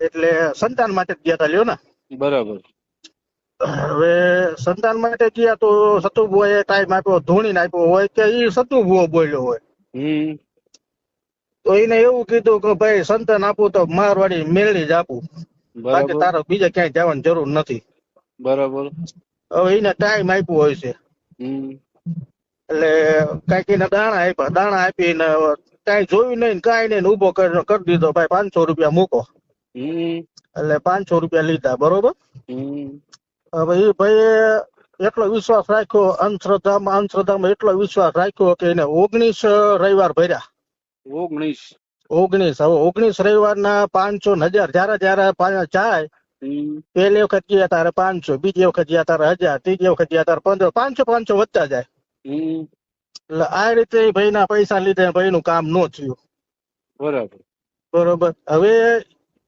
એટલે સંતાન માટે જ ગયા તા લ્યો ને. બરાબર. હવે સંતાન માટે ગયા તો સતુભુએ ટાઈમ આપ્યો ધોણીને આપ્યો હોય કે ઈ સતુભુઓ બોલ્યો હોય. તો એને એવું કીધું કે ભાઈ સંતાન આપું તો મારવાડી મેળી જ આપું. બાકી તારો બીજે ક્યાંય જવાની જરૂર નથી. બરાબર. હવે એને ટાઈમ આપ્યો હોય છે. એટલે કાંઈક એને દાણા આપ્યા દાણા આપીને કાંઈ જોયું નહીં કઈ નહીં ઊભો કરીને કરી દીધો. ભાઈ પાંચસો રૂપિયા મૂકો. એટલે પાંચસો રૂપિયા લીધા બરોબર? હવે એ ભાઈ એટલો વિશ્વાસ રાખ્યો અંધશ્રદ્ધામાં અંધશ્રદ્ધામાં એટલો વિશ્વાસ રાખ્યો કે એને ઓગણીસ રવિવાર ભર્યા. ઓગણીસ. ઓગણીસ. હવે ઓગણીસ રવિવારના પાંચસો હજાર જયારે જયારે જાય પેલી પહેલી વખત ગયા તારે પાંચસો બીજી વખત ગયા તારે હજાર ત્રીજી વખત ગયા તારે પંદર પાંચસો પાંચસો વધતા જાય. એટલે આ રીતે ભાઈ ભાઈના પૈસા લીધે ભાઈ નું કામ ન થયું. બરાબર. બરોબર. હવે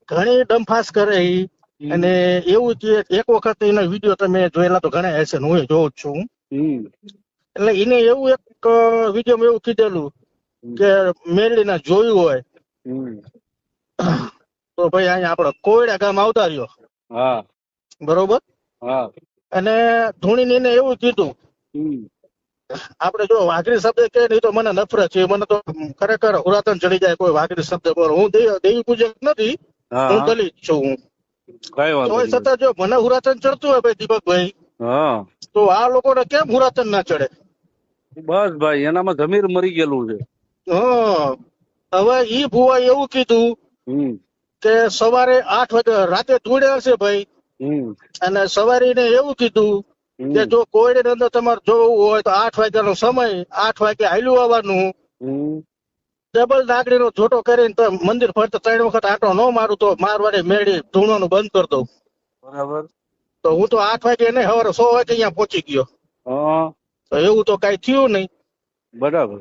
ઘણી ડંફાસ કરે ઈ. અને એવું કે એક વખત એના વીડિયો તમે જોયેલા તો ઘણા હશે ને હું જોઉં છું. એટલે એને એવું એક વિડીયોમાં એવું કીધેલું કે મેલીને જોયું હોય. તો ભાઈ અહીંયા આપડે કોયડા ગામ આવતા રહ્યો. હા. બરોબર? અને ધોની એને એવું કીધું આપણે જો વાઘરી શબ્દ કહે નહીં તો મને નફરત છે. મને તો ખરેખર હુરાતન ચડી જાય કોઈ વાઘરી શબ્દ બોલો. હું દેવી પૂજક નથી. હું દલિત છું. હું તોય છતાં જો મને હુરાતન ચડતું હોય ભાઈ દીપકભાઈ તો આ લોકોને કેમ હુરાતન ના ચડે? બસ ભાઈ એનામાં જમીર મરી ગયેલું છે. હવે ઈ ભુવા એવું કીધું કે સવારે આઠ વાગે રાતે ધૂળે હશે ભાઈ. અને સવારે એને એવું કીધું. કે જો કોયડી અંદર તમારે જોવું હોય તો આઠ વાગ્યાનો સમય આઠ વાગે હાલ્યું આવવાનું. ડબલ નાગડી નો જોટો કરીને તો મંદિર ફરતા ત્રણ વખત આટો ન મારું તો મારવાડે મેળી ધૂણવાનું બંધ કરી દઉં. બરાબર. તો હું તો આઠ વાગે નહીં સવારે સો વાગે અહીંયા પહોંચી ગયો. તો એવું તો કઈ થયું નહીં. બરાબર.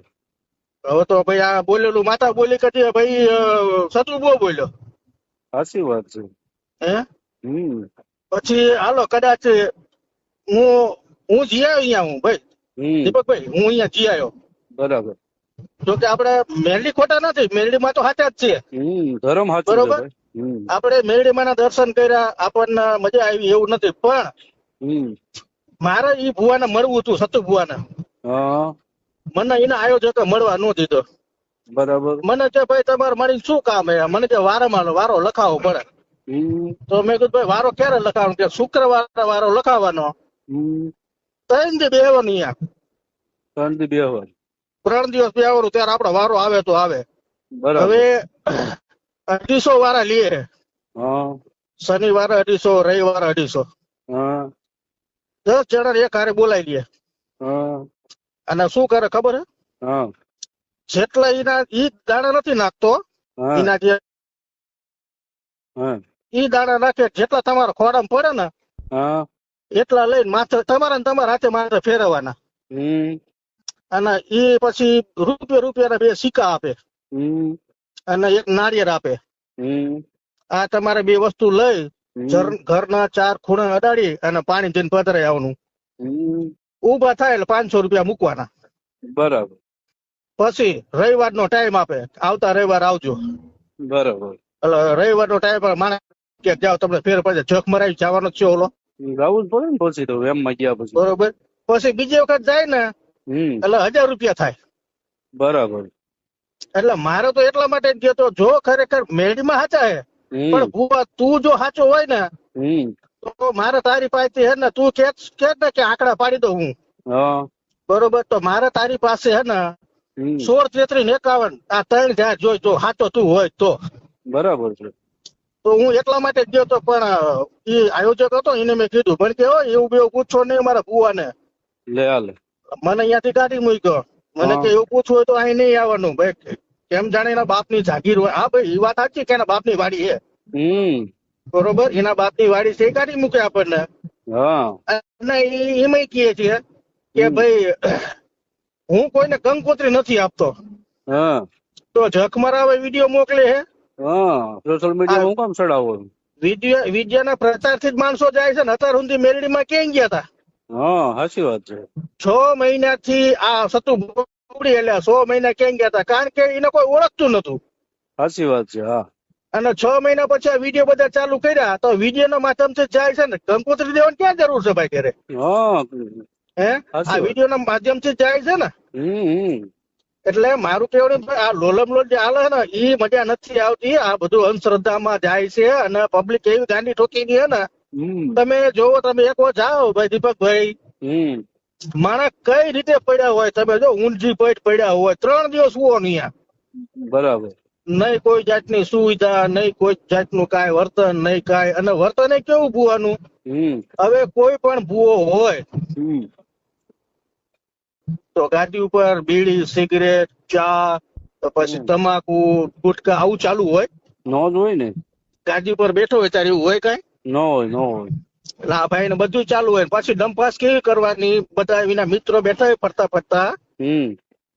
હવે તો ભાઈ આ બોલેલું માતા બોલી કરી ભાઈ શત્રુ બહુ બોલ્યો. સાચી વાત છે. હે? પછી હાલો કદાચ હું હું જી આવ્યો અહીંયા હું ભાઈ. દીપકભાઈ હું અહીંયા જી આવ્યો. બરાબર. જો કે આપણે મેરડી ખોટા નથી મેરડીમાં તો સાચા જ છે ધર્મ બરોબર. આપણે મેરડીમાં ના દર્શન કર્યા આપણને મજા આવી એવું નથી પણ મારે ઈ ભુવાને મળવું હતું સતુ ભુવાને. મને એના આયોજકે મળવા ન દીધો. બરાબર. મને કે ભાઈ તમારે મારી શું કામ હે મને કે વારમાં વારો લખાવો પડે. તો મેં કીધું ભાઈ વારો ક્યારે લખાવવાનો કે શુક્રવારે વારો લખાવવાનો ત્રણ દી બેહવાનું અહીંયા શાંતિ બેહવા ત્રણ દિવસ બેહવાનું ત્યારે આપડે વારો આવે તો આવે. હવે અઢીસો વાળા લઈએ શનિવારે અઢીસો રવિવારે અઢીસો. દસ જણા એક હારે બોલાવી લઈએ અને શું કરે ખબર હે? જેટલા એના ઈ દાણા નથી નાખતો. એના જે ઈ દાણા નાખે જેટલા તમારા ખોડામાં પડે ને એટલા લઈને માથે તમારા તમારા હાથે માથે ફેરવવાના. અને એ પછી રૂપિયા રૂપિયાના બે સિક્કા આપે. અને એક નારિયેળ આપે. આ તમારે બે વસ્તુ લઈ ઘર- ઘરના ચાર ખૂણા અડાડી અને પાણી જઈને પધરાઈ આવવાનું. ઊભા થાય એટલે પાંચસો રૂપિયા મૂકવાના. બરાબર. પછી રવિવાર નો ટાઈમ આપે. આવતા રવિવાર આવજો. બરાબર. એટલે રવિવાર નો ટાઈમ માણસ કે જાઓ તમને ફેર પછી જોખ મરાવી જવાનો છે ઓલો. ગાવું જ પડે ને પછી તો એમ માં ગયા પછી. બરોબર. પછી બીજી વખત જાય ને એટલે હજાર રૂપિયા થાય. બરાબર. એટલે મારે તો એટલા માટે જ કહેતો જો ખરેખર મેળીમાં સાચા હે પણ ભૂવા તું જો સાચો હોય ને તો મારે તારી પાસે હે ને તું કે કે ને કે આંકડા પાડી દઉં હું. બરોબર? તો મારે તારી પાસે હે ને સોળ તેત્રીસ એકાવન આ ત્રણ જાય જોઈ તો સાચો તું હોય તો. બરાબર છે. તો હું એટલા માટે ગયો તો પણ એ આયોજક હતો એને મેં કીધું પણ કે "ઓય, એવું બેવું પૂછો નહીં મારા લે હાલે. મને અહીંયાથી કાઢી મૂક્યો. મને કે એવું પૂછવું હોય તો અહીં નહીં આવવાનું ભાઈ કેમ જાણે એના બાપની જાગીર હોય. હા ભાઈ એ વાત સાચી કે એના બાપની વાડી છે? બરોબર? એના બાપની વાડી છે એ કાઢી મૂકે આપણને. હા. અને એમાં કહે છે કે ભાઈ હું કોઈને કંકોત્રી નથી આપતો. હા. તો જખ મરાવે વીડિયો મોકલે હે. હા સોશિયલ મીડિયા હું કામ ચડાવો વિદ્યા વિદ્યાના પ્રચારથી જ માણસો જાય છે ને અત્યાર સુધી મેરડીમાં ક્યાં ગયા હતા હા સાચી વાત છે. છ મહિનાથી આ સતુ બગડી એટલે છ મહિના ક્યાં ગયા હતા કારણ કે એને કોઈ ઓળખતું નતું. સાચી વાત છે હા. અને છ મહિના પછી આ વીડિયો બધા ચાલુ કર્યા તો વીડિયો ના માધ્યમથી જાય છે ને કંકોત્રી દેવાની ક્યાં જરૂર છે ભાઈ ઘરે? હા. હે? આ વીડિયો ના માધ્યમથી જાય છે ને? હમ. એટલે મારું કહેવાનું આ લોલમ લોલ જે હાલે ને એ મજા નથી આવતી. આ બધું અંધશ્રદ્ધામાં જાય છે અને પબ્લિક એવી ગાંડી ઠોકી છે ને તમે જોવો તમે એક વાર જાઓ ભાઈ દીપકભાઈ. માણસ કઈ રીતે પડ્યા હોય તમે જો ઊંઝી પેટ પડ્યા હોય ત્રણ દિવસ હુવો નહીં. બરાબર. નહીં કોઈ જાતની સુવિધા નહીં કોઈ જાતનું કાંઈ વર્તન નહીં કાંઈ. અને વર્તન એ કેવું ભૂવાનું? હવે કોઈ પણ ભૂવો હોય તો ગાડી ઉપર બીડી સિગરેટ ચા પછી તમાકુ ગુટકા આવું ચાલુ હોય? નો જ હોય ને. ગાડી ઉપર બેઠો હોય ત્યારે એવું હોય કઈ? નો હોય નો હોય. એટલે આ ભાઈ ને બધું ચાલુ હોય પછી ડંપાસ કેવી કરવાની? બધા એના મિત્રો બેઠા હોય ફરતા ફરતા.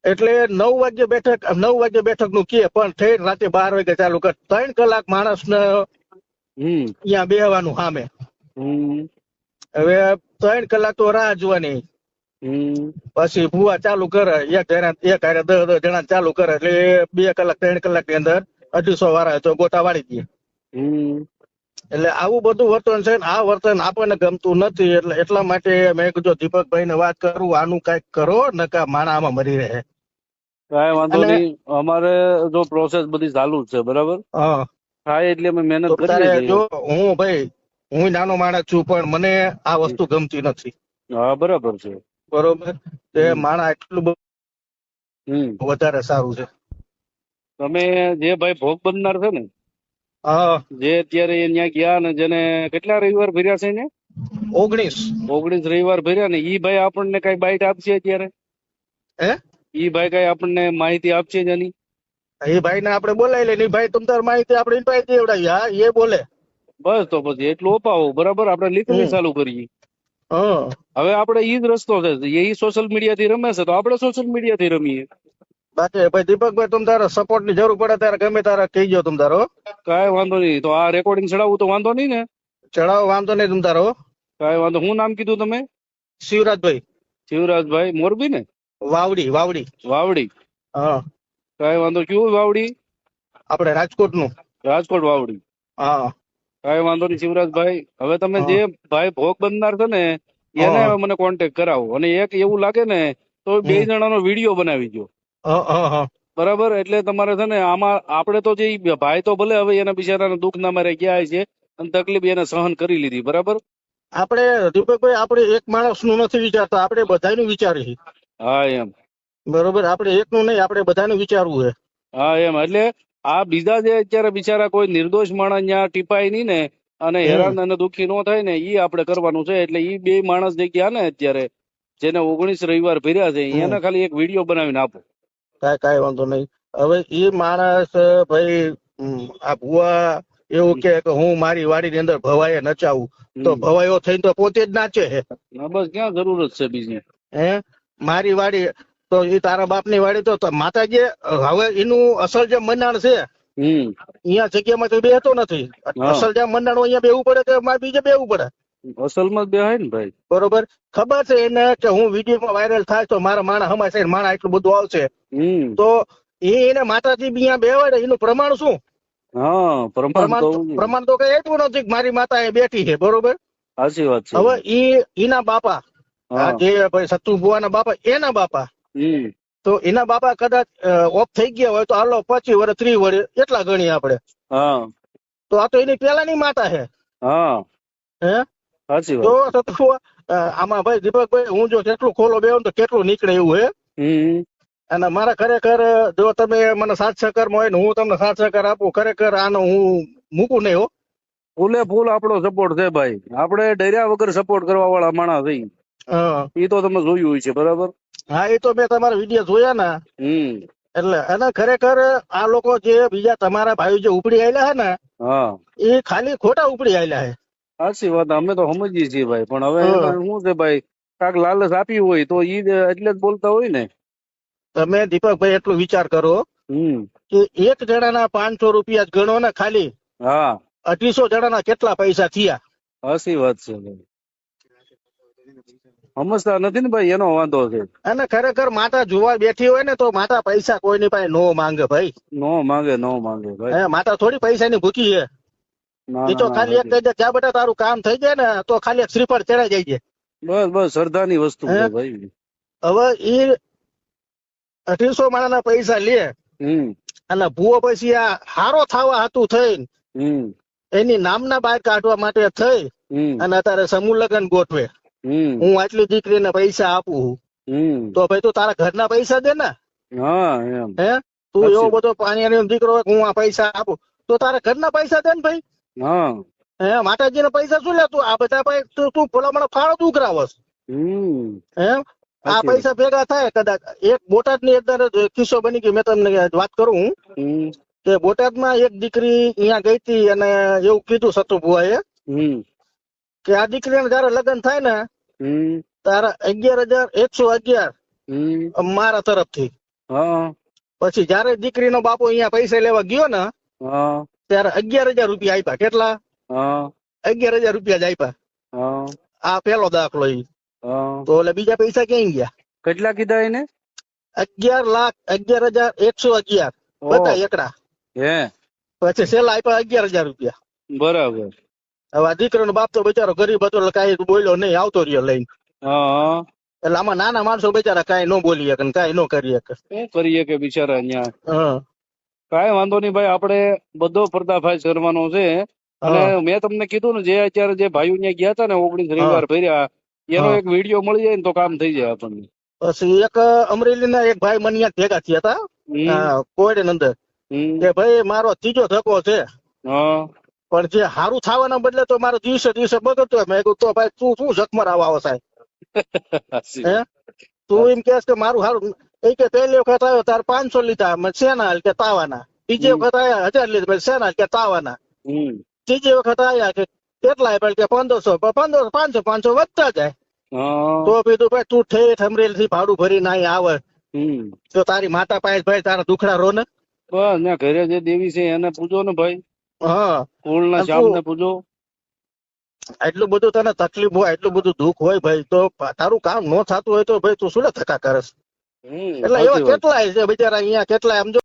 એટલે નવ વાગ્યે બેઠક નવ વાગ્યે બેઠકનું કે પણ થઈ રાતે બાર વાગે ચાલુ કર. ત્રણ કલાક માણસ ને અહીંયા બેહવાનું સામે. હવે ત્રણ કલાક તો રાહ જોવાની. પછી ભૂવા ચાલુ કરે એક જણા એક હારે દસ દસ જણા ચાલુ કરે એટલે બે કલાક ત્રણ કલાકની અંદર અઢીસો વાળા તો ગોટા વાળી દે. એટલે આવું બધું વર્તન છે ને આ વર્તન આપણને ગમતું નથી એટલે એટલા માટે મેં કીધું દીપકભાઈ ને વાત કરું આનું કંઈક કરો નકા માણા આમાં મરી રહે. કઈ વાંધો નહીં. અમારે જો પ્રોસેસ બધી ચાલુ જ છે બરાબર? હા. થાય એટલે અમે મહેનત કરીએ જો હું ભાઈ હું નાનો માણસ છું પણ મને આ વસ્તુ ગમતી નથી. હા બરાબર છે. બરોબર? તે. માણા એટલું બધું હમ. વધારે સારું છે. તમે જે ભાઈ ભોગ બનનાર છે ને જે અત્યારે અહીંયા ગયા ને જેને કેટલા રવિવાર ભર્યા છે ને ઓગણીસ. ઓગણીસ રવિવાર ભર્યા ને ઈ ભાઈ આપણને કઈ બાઈટ આપશે અત્યારે? હે? ઈ ભાઈ કઈ આપણને માહિતી આપશે જ એની? એ ભાઈ ને આપણે બોલાવી લે ભાઈ તમ તાર માહિતી આપણે ઇન્વાઇટ દેવડાવી હા એ બોલે. બસ તો પછી એટલું અપાવો બરાબર? આપણે લીકવી ચાલુ કરીએ. હવે આપણે ઈ જ રસ્તો છે. એ સોશિયલ મીડિયા થી રમે છે તો આપણે સોશિયલ મીડિયા થી રમીએ. બાકી ભાઈ દીપકભાઈ તમ તારા સપોર્ટની જરૂર પડે ત્યારે ગમે તારે ગયો તમ તારો કાંઈ વાંધો નહીં. તો આ રેકોર્ડિંગ ચડાવવું તો વાંધો નહીં ને? ચડાવો વાંધો નહીં તમ તારો કાંઈ વાંધો હું નામ કીધું તમે? શિવરાજભાઈ. શિવરાજભાઈ મોરબી ને? વાવડી વાવડી. વાવડી. હા. કાંઈ વાંધો કેવું વાવડી? આપણે રાજકોટનું રાજકોટ વાવડી. હા. કાંઈ વાંધો નહીં શિવરાજભાઈ. હવે તમે જે ભાઈ ભોગ બનનાર છે ને એને હવે મને કોન્ટેક્ટ કરાવો. અને એક એવું લાગે ને તો બે જણાનો વીડિયો બનાવી દો બરાબર? એટલે તમારે છે ને આમાં આપણે તો જે ભાઈ તો ભલે હવે એના બિચારાને દુઃખ ના મારે ગયા છે અને તકલીફ એને સહન કરી લીધી. બરાબર? આપણે દીપકભાઈ આપણે એક માણસનું નથી વિચારતા. આપણે બધાનું વિચારીએ. હા એમ. બરોબર? આપણે એકનું નહીં આપણે બધાનું વિચારવું છે. હા એમ. એટલે આ બીજા જે અત્યારે બિચારા કોઈ નિર્દોષ માણસ ત્યાં ટીપાય નહીં ને અને હેરાન અને દુઃખી ન થાય ને એ આપણે કરવાનું છે. એટલે એ બે માણસ જે ગયા ને અત્યારે જેને ઓગણીસ રવિવાર ભર્યા છે એને ખાલી એક વીડિયો બનાવીને આપો. કાંઈ કાંઈ વાંધો નહીં. હવે એ માણસ ભાઈ આ ભુવા એવું કે હું મારી વાડીની અંદર ભવાય નચાવું. તો. ભવાયો થઈને તો પોતે જ નાચે છે બસ ક્યાં જરૂર જ છે બીજી હે? મારી વાડી તો એ તારા બાપની વાડી તો માતાજી હવે એનું અસલ જે મંડાણ છે અહીંયા જગ્યામાં તો બેહતો નથી. અસલ જે મંડાણ અહીંયા બેવું પડે કે મારે બીજે બેવું પડે? અસલમાં બે હોય ને ભાઈ. બરોબર? ખબર છે એને કે હું વિડીયોમાં વાયરલ થાય તો મારા માણા હમાશે માણા એટલું બધું આવશે. તો એ એને માતાજી અહીંયા બેવાડે એનું પ્રમાણ શું? હા પ્રમાણ પ્રમાણ તો કઈ એટલું નથી મારી માતા એ બેઠી છે બરોબર? સાચી વાત છે. હવે ઈ એના બાપા જે ભાઈ સતુ ભુવાના બાપા એના બાપા તો એના બાપા કદાચ ઓફ થઈ ગયા હોય તો હાલો પચી વર્ષ ત્રીસ વર્ષ એટલા ગણી આપણે. હા. તો આ તો એની પેલાની માતા છે. હે. તો આમાં ભાઈ દીપકભાઈ હું જો કેટલું ખોલો બે તો કેટલું નીકળે એવું હે? અને મારા ખરેખર જો તમે મને સાત સહકાર હોય ને હું તમને સાત સહકાર આપું ખરેખર આનો હું મૂકું નહીં હો. ફૂલે ફૂલ આપણો સપોર્ટ છે ભાઈ. આપણે ડર્યા વગર સપોર્ટ કરવા વાળા માણસ થઈ એ તો તમે જોયું હોય છે બરાબર? હા એ તો મેં તમારા વીડિયો જોયા ને. હમ. એટલે અને ખરેખર આ લોકો જે બીજા તમારા ભાઈ જે ઉપડી આવેલા હે ને હા. એ ખાલી ખોટા ઉપડી આવેલા હે. સાચી વાત અમે તો સમજીએ છીએ ભાઈ પણ હવે શું છે ભાઈ કાક લાલચ આપી હોય તો ઈ એટલે જ બોલતા હોય ને. તમે દીપકભાઈ એટલો વિચાર કરો કે એક જણાના પાંચસો રૂપિયા જ ગણો ને ખાલી. હા. અઢીસો જણાના કેટલા પૈસા થયા? હસી વાત છે ભાઈ. સમજતા નથી ને ભાઈ એનો વાંધો છે. અને ખરેખર માતા જોવા બેઠી હોય ને તો માતા પૈસા કોઈની પાસે નો માંગે ભાઈ. નો માંગે નો માંગે ભાઈ. માતા થોડી પૈસાની ભૂખી છે. એ તો ખાલી એક કહી દે ત્યાં બેટા તારું કામ થઈ જાય ને તો ખાલી એક શ્રીફળ ચડાઈ જાય બસ બસ શ્રદ્ધાની વસ્તુ છે ભાઈ. હવે એ અઢીસો માણાના પૈસા લે. હમ. અને ભૂવો પછી આ હારો થવા હતું હમ. એની નામના બહાર કાઢવા માટે થઈ અને અત્યારે સમૂહ લગ્ન ગોઠવે. હું આટલી દીકરીને પૈસા આપું તો ભાઈ તું તારા ઘરના પૈસા દે ને. હે તું. એવો બધો પાણી દીકરો હું આ પૈસા આપું. તો તારા ઘરના પૈસા દે ને ભાઈ. હે. હે માતાજીના પૈસા શું લે તું? આ બધા તું તું ભલામણ ફાળો તું કરાવસ હમ. હે? આ પૈસા ભેગા થાય કદાચ એક બોટાદની અંદર કિસ્સો બની ગયો મેં તમને વાત કરું હું. બોટાદમાં એક દીકરી અહીંયા ગઈ હતી અને એવું કીધું સતુ એ હમ. કે આ દીકરીને જયારે લગ્ન થાય ને તારા અગિયાર હજાર એકસો અગિયાર. મારા તરફથી. પછી જયારે દીકરીનો બાપુ અહીંયા પૈસા લેવા ગયો ને ત્યારે અગિયાર હજાર રૂપિયા આપ્યા. કેટલા? અગિયાર હજાર રૂપિયા જ આપ્યા. હા. આ પેલો દાખલો ઈ. તો એટલે બીજા પૈસા ક્યાં ગયા? કેટલા કીધા એને? અગિયાર લાખ અગિયાર હજાર એકસો અગિયાર. બધા એકડા. હે. પછી છેલ્લા આપ્યા અગિયાર હજાર રૂપિયા. બરાબર. હવે આ દીકરાનો બાપ તો બિચારો ગરીબ હતો એટલે કાંઈ બોલ્યો નહીં આવતો રહ્યો લઈને. એટલે આમાં નાના માણસો બિચારા કાંઈ ન બોલી શકે ને કાંઈ ન કરી શકે. શું કરીએ કે બિચારા અહીંયા? કઈ વાંધો નહીં ભાઈ આપણે બધો પર્દાફાશ કરવાનો છે. અને મેં તમને કીધું ને જે અત્યારે જે ભાઈઓ ત્યાં ગયા હતા ને ઓગણીસ રવિવાર ફેર્યા એનો એક વીડિયો મળી જાય ને તો કામ થઈ જાય આપણને. પછી એક અમરેલીના એક ભાઈ મને ભેગા થયા હતા કોઈ અંદર કે ભાઈ મારો ત્રીજો ધક્કો છે. હા. પણ જે સારું થવાના બદલે તો મારો દિવસે દિવસે બગડતો હોય. મેં કીધું તો ભાઈ તું શું જખમર આવો સાહેબ? હે? તું એમ કેસ કે મારું સારું એ કે પહેલી વખત આવ્યો તાર પાંચસો લીધા મેં સેના કે તાવાના. બીજી વખત આવ્યા હજાર લીધા મેં સેના કે તાવાના. ત્રીજી વખત આવ્યા કે કેટલા આપ્યા કે પંદરસો પંદરસો પાંચસો પાંચસો વધતા જાય. તો કીધું ભાઈ તું ઠેઠ અમરેલી થી ભાડું ભરીને અહીં આવે. તો તારી માતા પાસે ભાઈ તારા દુખડા રો ને બસ ઘરે જે દેવી છે એને પૂજો ને ભાઈ. હા. કુળના પૂજો. એટલું બધું તને તકલીફ હોય એટલું બધું દુઃખ હોય ભાઈ તો તારું કામ ન થતું હોય તો ભાઈ તું શું ધક્કા કરસ? એટલે એવા કેટલાય છે બિચારા અહીંયા કેટલાય આમ જો